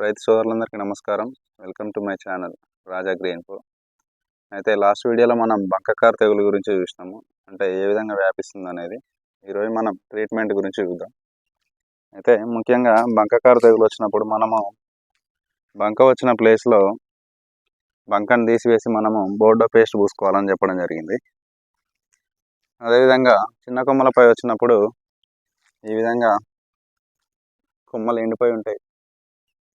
రైతు సోదరులందరికీ నమస్కారం. Welcome to my channel Raja green పో. అయితే లాస్ట్ వీడియోలో మనం బంకకార్ తెగులు గురించి చూసినాము. అంటే ఏ విధంగా వ్యాపిస్తుంది అనేది ఈరోజు మనం ట్రీట్మెంట్ గురించి చూద్దాం. అయితే ముఖ్యంగా బంకకార్ తెగులు వచ్చినప్పుడు మనము బంక వచ్చిన ప్లేస్లో బంకను తీసివేసి మనము బోర్డో పేస్ట్ పూసుకోవాలని చెప్పడం జరిగింది. అదేవిధంగా చిన్న కొమ్మలపై వచ్చినప్పుడు ఈ విధంగా కొమ్మలు ఎండిపోయి ఉంటాయి.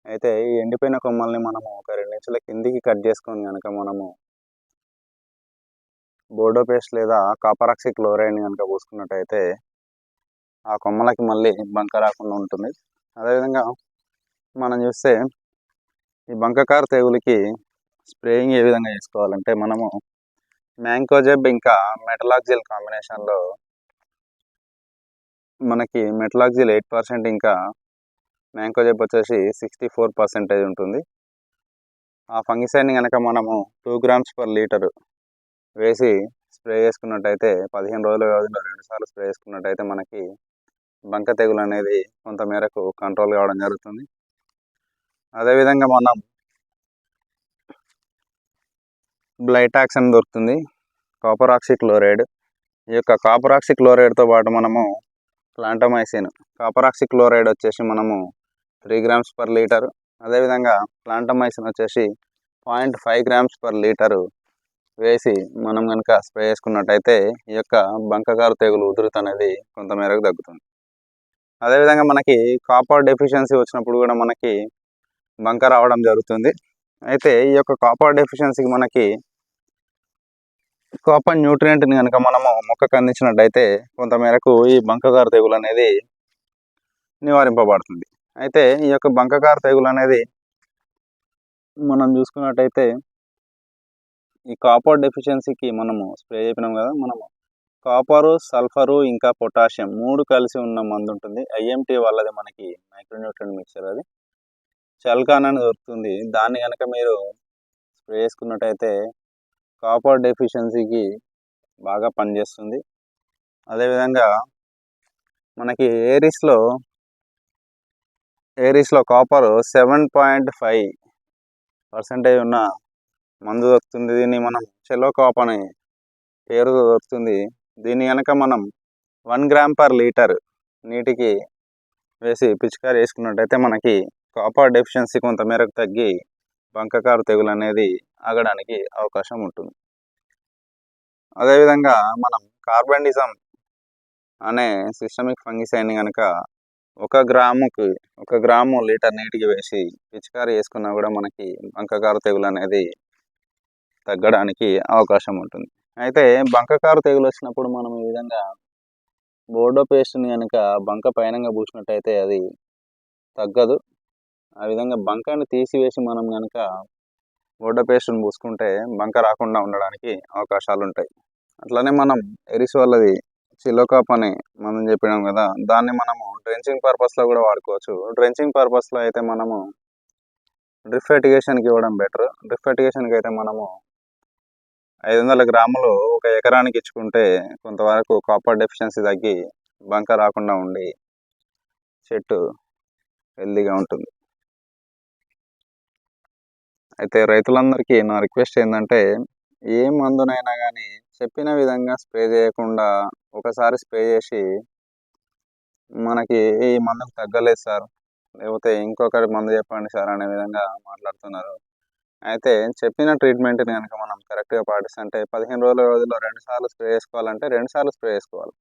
అయితే ఈ ఎండిపోయిన కొమ్మల్ని మనము ఒక రెండు ఇంచుల కిందికి కట్ చేసుకొని కనుక మనము బోర్డో పేస్ట్ లేదా కాపరాక్సి క్లోరైడ్ కనుక పూసుకున్నట్టయితే ఆ కొమ్మలకి మళ్ళీ బంక రాకుండా ఉంటుంది. అదేవిధంగా మనం చూస్తే ఈ బంకకార తెగులకి స్ప్రేయింగ్ ఏ విధంగా చేసుకోవాలంటే మనము మ్యాంకోజెబ్ ఇంకా మెటలాక్జిల్ కాంబినేషన్లో మనకి మెటలాక్జిల్ ఎయిట్ పర్సెంట్ ఇంకా మ్యాంకో మ్యాంకోజెబ్ వచ్చేసి సిక్స్టీ ఫోర్ పర్సెంటేజ్ ఉంటుంది. ఆ ఫంగిసైడ్ని కనుక మనము టూ గ్రామ్స్ పర్ లీటర్ వేసి స్ప్రే చేసుకున్నట్టయితే పదిహేను రోజుల వ్యవధిలో రెండుసార్లు స్ప్రే చేసుకున్నట్టయితే మనకి బంక తెగులు అనేది కొంత మేరకు కంట్రోల్ కావడం జరుగుతుంది. అదేవిధంగా మనం బ్లైటాక్స్ అని దొరుకుతుంది కాపర్ క్లోరైడ్ ఈ యొక్క కాపర్ క్లోరైడ్తో పాటు మనము ప్లాంటమైసిన్ కాపర్ క్లోరైడ్ వచ్చేసి మనము త్రీ గ్రామ్స్ పర్ లీటర్. అదేవిధంగా ప్లాంటమైసిన్ వచ్చేసి point five grams per litre వేసి మనం కనుక స్ప్రే చేసుకున్నట్టయితే ఈ యొక్క బంకకారు తెగులు ఉధృత అనేది కొంతమేరకు తగ్గుతుంది. అదేవిధంగా మనకి కాపర్ డెఫిషియన్సీ వచ్చినప్పుడు కూడా మనకి బంక రావడం జరుగుతుంది. అయితే ఈ యొక్క కాపర్ డెఫిషియన్సీకి మనకి కాపర్ న్యూట్రియంట్ని కనుక మనము మొక్కకు అందించినట్టయితే కొంతమేరకు ఈ బంకగారు తెగులు అనేది నివారింపబడుతుంది. అయితే ఈ యొక్క బంకకార తెగులు అనేది మనం చూసుకున్నట్టయితే ఈ కాపర్ డెఫిషియన్సీకి మనము స్ప్రే చెప్పినాం కదా మనము కాపరు సల్ఫరు ఇంకా పొటాషియం మూడు కలిసి ఉన్న మందు ఉంటుంది. ఐఎంటీ వాళ్ళది మనకి మైక్రోన్యూట్రియన్ మిక్చర్ అది. చల్కాన్ అని దొరుకుతుంది. దాన్ని కనుక మీరు స్ప్రే చేసుకున్నట్టయితే కాపర్ డెఫిషియన్సీకి బాగా పనిచేస్తుంది. అదేవిధంగా మనకి ఏరిస్లో ఏరీస్లో copper seven point five percentage ఉన్న మందు దొరుకుతుంది. దీన్ని మనం చెలో కాప్ అనే పేరు దొరుకుతుంది. దీన్ని కనుక మనం వన్ గ్రామ్ పర్ లీటర్ నీటికి వేసి పిచికారి వేసుకున్నట్టయితే మనకి కాపర్ డెఫిషియన్సీ కొంత మేరకు తగ్గి బంకకారు తెగులు అనేది ఆగడానికి అవకాశం ఉంటుంది. అదేవిధంగా మనం కార్బనిజం అనే సిస్టమిక్ ఫంగిసైడ్ని కనుక ఒక గ్రాముకి ఒక గ్రాము లీటర్ నీటికి వేసి పిచికారి వేసుకున్నా కూడా మనకి బంకకారు తెగులు అనేది తగ్గడానికి అవకాశం ఉంటుంది. అయితే బంకకారు తెగులు వచ్చినప్పుడు మనం ఈ విధంగా బోర్డో పేస్ట్ని కనుక బంక పైనంగా పూసినట్టయితే అది తగ్గదు. ఆ విధంగా బంకని తీసివేసి మనం కనుక బోర్డో పేస్ట్ని పూసుకుంటే బంక రాకుండా ఉండడానికి అవకాశాలు ఉంటాయి. అట్లనే మనం ఎరిస్ వాళ్ళది సిలోకాప్ అని మనం చెప్పినాం కదా దాన్ని మనము డ్రెంచింగ్ పర్పస్లో కూడా వాడుకోవచ్చు. డ్రెంచింగ్ పర్పస్లో అయితే మనము డ్రిఫ్ ఎటిగేషన్కి ఇవ్వడం బెటర్. డ్రిఫ్ ఎటిగేషన్కి అయితే మనము ఐదు వందల గ్రాములు ఒక ఎకరానికి ఇచ్చుకుంటే కొంతవరకు కాపర్ డెఫిషియన్సీ తగ్గి బంక రాకుండా ఉండి చెట్టు హెల్దీగా ఉంటుంది. అయితే రైతులందరికీ నా రిక్వెస్ట్ ఏంటంటే ఏ మందునైనా కానీ చెప్పిన విధంగా స్ప్రే చేయకుండా ఒకసారి స్ప్రే చేసి మనకి ఈ మందుకు తగ్గలేదు సార్. లేకపోతే ఇంకొకటి మందు చెప్పండి సార్ అనే విధంగా మాట్లాడుతున్నారు. అయితే చెప్పిన ట్రీట్మెంట్ని కనుక మనం కరెక్ట్గా పాటిస్తుంటే పదిహేను రోజుల రోజుల్లో రెండు సార్లు స్ప్రే చేసుకోవాలంటే రెండు సార్లు స్ప్రే చేసుకోవాలి.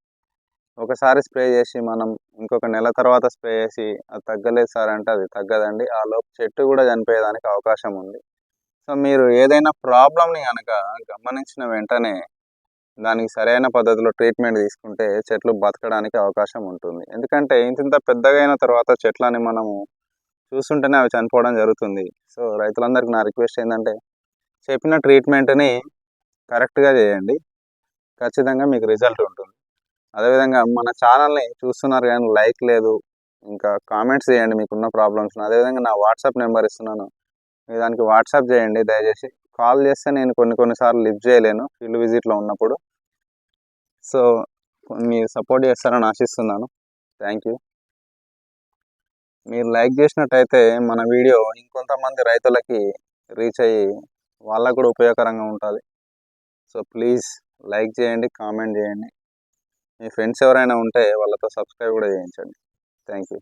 ఒకసారి స్ప్రే చేసి మనం ఇంకొక నెల తర్వాత స్ప్రే చేసి అది తగ్గలేదు సార్ అంటే అది తగ్గదండి. ఆ లోపు చెట్టు కూడా చనిపోయేదానికి అవకాశం ఉంది. సో మీరు ఏదైనా ప్రాబ్లమ్ని కనుక గమనించిన వెంటనే దానికి సరైన పద్ధతిలో ట్రీట్మెంట్ తీసుకుంటే చెట్లు బతకడానికి అవకాశం ఉంటుంది. ఎందుకంటే ఇంత పెద్దగా అయిన తర్వాత చెట్లని మనము చూస్తుంటేనే అవి చనిపోవడం జరుగుతుంది. సో రైతులందరికీ నా రిక్వెస్ట్ ఏంటంటే చెప్పిన ట్రీట్మెంట్ని కరెక్ట్గా చేయండి. ఖచ్చితంగా మీకు రిజల్ట్ ఉంటుంది. అదేవిధంగా మన ఛానల్ని చూస్తున్నారు కానీ లైక్ లేదు ఇంకా కామెంట్స్ చేయండి మీకున్న ప్రాబ్లమ్స్ అదేవిధంగా నా వాట్సాప్ నెంబర్ ఇస్తున్నాను. మీరు దానికి వాట్సాప్ చేయండి. దయచేసి కాల్ చేస్తే నేను కొన్ని కొన్నిసార్లు లిఫ్ట్ చేయలేను ఫీల్డ్ విజిట్లో ఉన్నప్పుడు. సో మీరు సపోర్ట్ చేస్తారని ఆశిస్తున్నాను. Thank you. మీరు లైక్ చేసినట్టయితే మన వీడియో ఇంకొంతమంది రైతులకి రీచ్ అయ్యి వాళ్ళకు కూడా ఉపయోగకరంగా ఉంటుంది. సో ప్లీజ్ లైక్ చేయండి కామెంట్ చేయండి. మీ ఫ్రెండ్స్ ఎవరైనా ఉంటే వాళ్ళతో సబ్స్క్రైబ్ కూడా చేయించండి. Thank you.